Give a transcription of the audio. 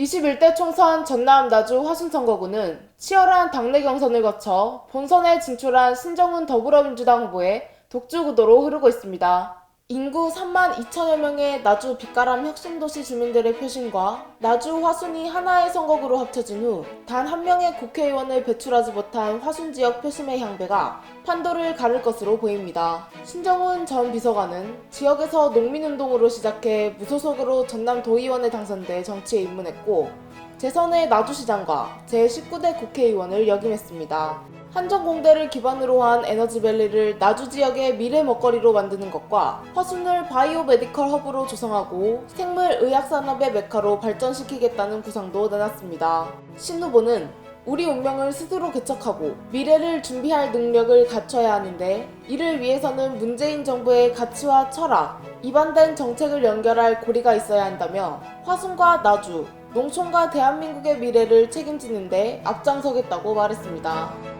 21대 총선 전남 나주 화순선거구는 치열한 당내 경선을 거쳐 본선에 진출한 신정훈 더불어민주당 후보의 독주 구도로 흐르고 있습니다. 인구 3만 2천여 명의 나주 빛가람 혁신도시 주민들의 표심과 나주 화순이 하나의 선거구로 합쳐진 후 단 한 명의 국회의원을 배출하지 못한 화순 지역 표심의 향배가 판도를 가를 것으로 보입니다. 신정훈 전 비서관은 지역에서 농민운동으로 시작해 무소속으로 전남 도의원에 당선돼 정치에 입문했고 재선의 나주시장과 제19대 국회의원을 역임했습니다. 한전공대를 기반으로 한 에너지밸리를 나주 지역의 미래 먹거리로 만드는 것과 화순을 바이오 메디컬 허브로 조성하고 생물의학 산업의 메카로 발전시키겠다는 구상도 내놨습니다. 신 후보는 우리 운명을 스스로 개척하고 미래를 준비할 능력을 갖춰야 하는데 이를 위해서는 문재인 정부의 가치와 철학, 입안된 정책을 연결할 고리가 있어야 한다며 화순과 나주, 농촌과 대한민국의 미래를 책임지는데 앞장서겠다고 말했습니다.